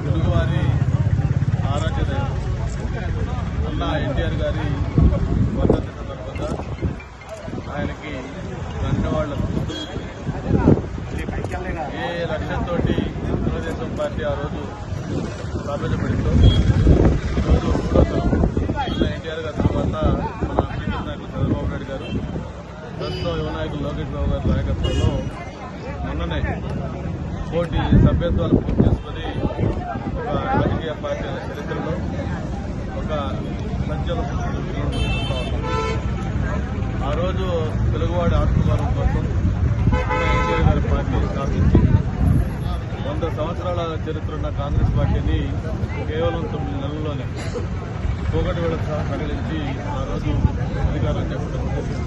తెలుగువారి ఆరాధ్య దైవం అన్న ఎన్టీఆర్ గారి వర్ధంతి సందర్భంగా ఆయనకి ధన్యవాళ్ళు ఏ లక్ష్యంతో తెలుగుదేశం పార్టీ ఆ రోజు స్థాపించబడిందో ఈరోజు ఎన్టీఆర్ గారి తర్వాత మన సీనియర్ నాయకులు చంద్రబాబు నాయుడు గారు ప్రస్తుతం యువనాయకులు లోకేష్ బాబు గారి నాయకత్వంలో మొన్ననే కోటి సభ్యత్వాలు పూర్తి చేసుకుని ఒక రాజకీయ పార్టీల చరిత్రలో ఒక సంచలన ఆ రోజు తెలుగువాడి ఆత్మగౌరవం కోసం ఎన్టీఆర్ గారి పార్టీ స్థాపించి వంద సంవత్సరాల చరిత్ర ఉన్న కాంగ్రెస్ పార్టీని కేవలం తొమ్మిది నెలల్లోనే పోగొట్టి వేళ సహా ఆ రోజు అధికారం చెప్పడం జరిగింది.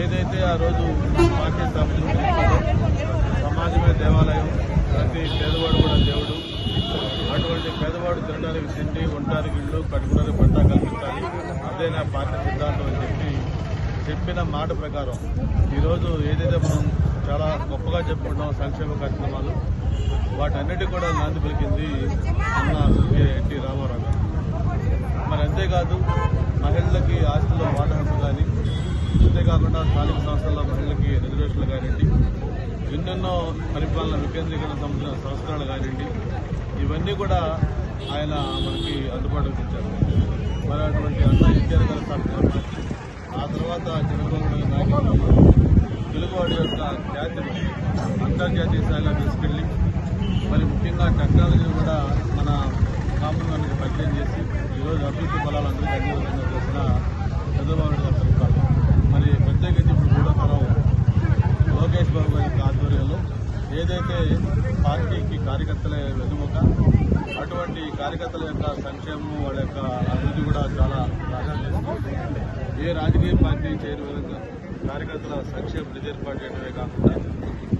ఏదైతే ఆ రోజు పార్టీ స్థాపించిన సమాజమే దేవాలయం ప్రతి పేదవాడు కూడా దేవుడు. అటువంటి పేదవాడు తినడానికి తిండి ఉండడానికి ఇల్లు కట్టుకోవడానికి పంట కల్పించాలి అదే నా పార్టీ సిద్ధాంతం అని చెప్పి చెప్పిన మాట ప్రకారం ఈరోజు ఏదైతే మనం చాలా గొప్పగా చెప్పుకుంటాం సంక్షేమ కార్యక్రమాలు వాటన్నిటి కూడా నాంది పలికింది అన్న ఎన్టీ రామారావు గారు. మరి అంతేకాదు మహిళలకి ఆస్తుల్లో వాటా హక్కు కానీ అంతేకాకుండా స్థానిక సంస్థల్లో మహిళలకి రిజర్వేషన్లు కానివ్వండి ఎన్నెన్నో పరిపాలన వికేంద్రీకరణ సంబంధించిన సంస్కరణలు కానివ్వండి ఇవన్నీ కూడా ఆయన మనకి అందుబాటులోకి ఇచ్చారు మరి అటువంటి అన్న ఎన్టీఆర్ గారు స్థాపించిన ఆ తర్వాత చంద్రబాబు నాయుడు నాయకత్వంలో తెలుగువాడి యొక్క ఖ్యాతిని అంతర్జాతీయ స్థాయిలో తీసుకెళ్ళి మరి ముఖ్యంగా టెక్నాలజీ కూడా మన కామన్ మ్యాన్కి పరిచయం చేసి ఈరోజు అభివృద్ధి ఫలాలు అందరికీ విధంగా చేసిన చంద్రబాబు నాయుడు గారు మరి ప్రత్యేకించి ఇప్పుడు మూడో గారి ఆధ్వర్యంలో ఏదైతే పార్టీకి కార్యకర్తలే వెనుముక అటువంటి కార్యకర్తల యొక్క సంక్షేమం వాళ్ళ యొక్క అభివృద్ధి కూడా చాలా ప్రాధాన్యత ఏ రాజకీయ పార్టీ చేయని విధంగా కార్యకర్తల సంక్షేమ నిధి ఏర్పాటు చేయడమే కాకుండా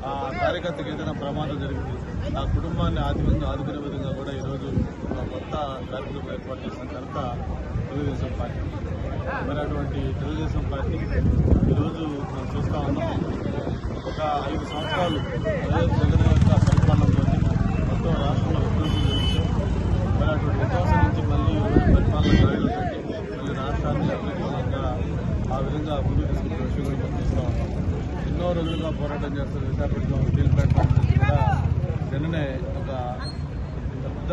ఆ కార్యకర్తకి ఏదైనా ప్రమాదం జరిగింది ఆ కుటుంబాన్ని ఆర్థికంగా ఆదుకునే విధంగా కూడా ఈరోజు కొత్త కార్యక్రమం ఏర్పాటు చేసిన ఘనత తెలుగుదేశం పార్టీ. మరి అటువంటి తెలుగుదేశం పార్టీ ఈరోజు మనం చూస్తా ఉన్నాం ఒక ఐదు సంవత్సరాలు వైఎస్ జగన్ యొక్క పరిపాలనతో మొత్తం రాష్ట్రంలో అభివృద్ధి జరుగుతుంది మరి అటువంటి వ్యత్యాసం నుంచి మళ్ళీ పరిపాలన గాడిలో పెట్టి మళ్ళీ రాష్ట్రాన్ని అభివృద్ధి ఆ విధంగా ముందుకు తీసుకునే విషయం కూడా మనం ఉన్నాం. ఎన్నో రోజులుగా పోరాటం చేస్తున్న విశాఖపట్నం స్టీల్ ప్లాంట్ కూడా నిన్ననే ఒక పెద్ద